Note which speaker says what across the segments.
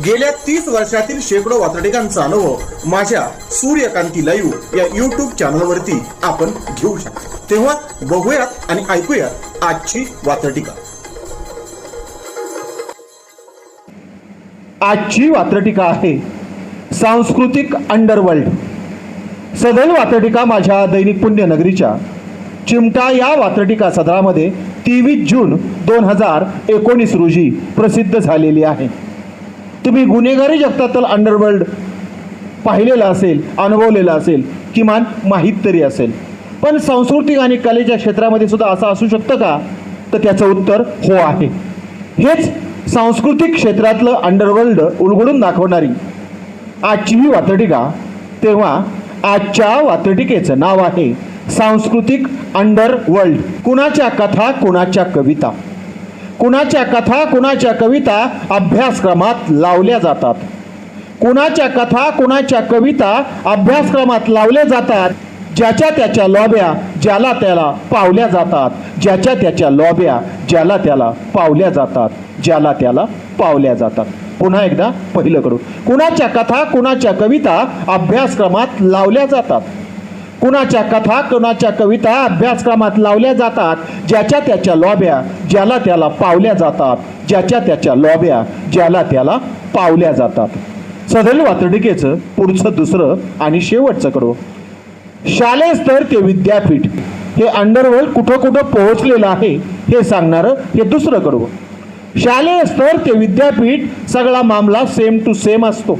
Speaker 1: गेल्या तीस वर्षातील शेकडो वातडिकांचा अनुभव माझ्या सूर्यकांती लाईव्ह या युट्यूब चॅनलवरती आपण घेऊ शकतो. तेव्हा बघूयात आणि ऐकूयात आजची वातडिका
Speaker 2: आजची वात्रटिका आहे सांस्कृतिक अंडरवर्ल्ड सदैव वात्रटिका माझ्या दैनिक पुण्यनगरीच्या. चिमटा या वात्रटिका सदरामध्ये तेवीस जून दोन हजार एकोणीस रोजी प्रसिद्ध झालेली आहे. तुम्ही गुन्हेगारी जगतातील अंडरवर्ल्ड पाहिलेलं असेल अनुभवलेलं असेल किमान माहीत तरी असेल. पण सांस्कृतिक आणि कलेच्या क्षेत्रामध्ये सुद्धा असं असू शकतं का? तर त्याचं उत्तर हो आहे. हेच सांस्कृतिक क्षेत्रातलं अंडरवर्ल्ड उलगडून दाखवणारी आजची ही वातटिका तेव्हा आजच्या वातटिकेचं नाव आहे सांस्कृतिक अंडरवर्ल्ड कुणाच्या कथा कुणाच्या कविता? कुणाच्या कथा कुणाच्या कविता अभ्यासक्रमात लावल्या जातात? कुणाच्या कथा कुणाच्या कविता अभ्यासक्रमात लावल्या जातात? ज्याच्या त्याच्या लॉब्या ज्याला त्याला पावल्या जातात. ज्याच्या त्याच्या लॉब्या ज्याला त्याला पावल्या जातात. ज्याला त्याला पावल्या जातात. पुन्हा एकदा पहिलं करू कुणाच्या कथा कुणाच्या कविता अभ्यासक्रमात लावल्या जातात? कुणाच्या कथा कुणाच्या कविता अभ्यासक्रमात लावल्या जातात ज्याच्या त्याच्या लॉब्या ज्याला त्याला पावल्या जातात ज्याच्या त्याच्या लॉब्या ज्याला त्याला पावल्या जातात. सदल वातडिकेचं पुढचं दुसरं आणि शेवटचं कडवं. शालेय स्तर ते विद्यापीठ हे अंडरवर्ल्ड कुठं कुठं पोहोचलेलं आहे हे सांगणारं हे दुसरं कडवं. शालेय स्तर ते विद्यापीठ सगळा मामला सेम टू सेम असतो.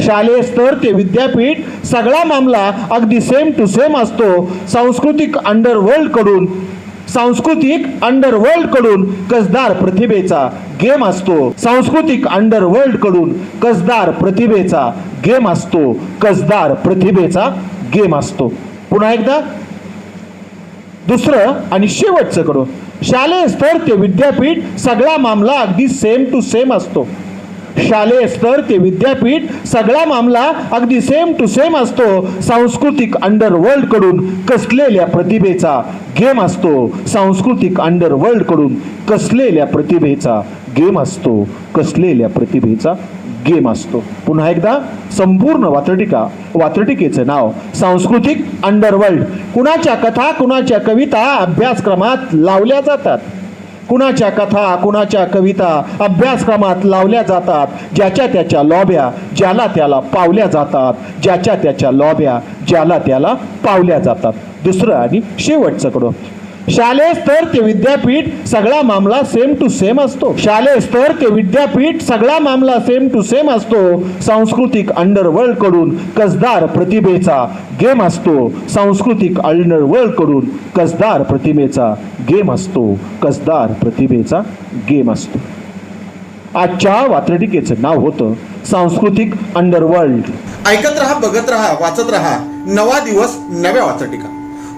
Speaker 2: शालेय स्तर ते विद्यापीठ सगळा मामला अगदी सेम टू सेम असतो. सांस्कृतिक अंडरवर्ल्डकडून सांस्कृतिक अंडरवर्ल्डकडून कसदार प्रतिभेचा गेम असतो. सांस्कृतिक अंडरवर्ल्डकडून कसदार प्रतिभेचा गेम असतो. कसदार प्रतिभेचा गेम असतो. पुन्हा एकदा. दुसरं आणि शेवटचं कडून. शालेय स्तर ते विद्यापीठ सगळा मामला अगदी सेम टू सेम असतो. शालेय स्तर ते विद्यापीठ सगळा मामला अगदी सेम टू सेम असतो. सांस्कृतिक अंडरवर्ल्डकडून कसलेल्या प्रतिभेचा गेम असतो. सांस्कृतिक अंडरवर्ल्डकडून कसलेल्या प्रतिभेचा गेम असतो. कसलेल्या प्रतिभेचा गेम असतो. पुन्हा एकदा संपूर्ण वात्रटिका वात्रटिकेचं नाव सांस्कृतिक अंडरवर्ल्ड कुणाच्या कथा कुणाच्या कविता अभ्यासक्रमात लावल्या जातात? कुणाच्या कथा कुणाच्या कविता अभ्यासक्रमात लावल्या जातात ज्याच्या त्याच्या लॉब्या ज्याला त्याला पावल्या जातात ज्याच्या त्याच्या लॉब्या ज्याला त्याला पावल्या जातात. दुसरं आणि शेवटचं कडं. शालेय स्तर ते विद्यापीठ सगळा मामला सेम टू सेम असतो. शालेय स्तर ते विद्यापीठ सगळा मामला सेम टू सेम असतो. सांस्कृतिक अंडरवर्ल्डकडून कसदार प्रतिभेचा गेम असतो. सांस्कृतिक अंडरवर्ल्डकडून कसदार प्रतिभेचा गेम असतो. कसदार प्रतिभेचा गेम असतो. आजच्या वात्रटिकेचं नाव होतं सांस्कृतिक अंडरवर्ल्ड.
Speaker 1: ऐकत रहा बघत रहा वाचत रहा. नवा दिवस नव्या वात्रटिका.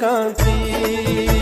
Speaker 3: कांसी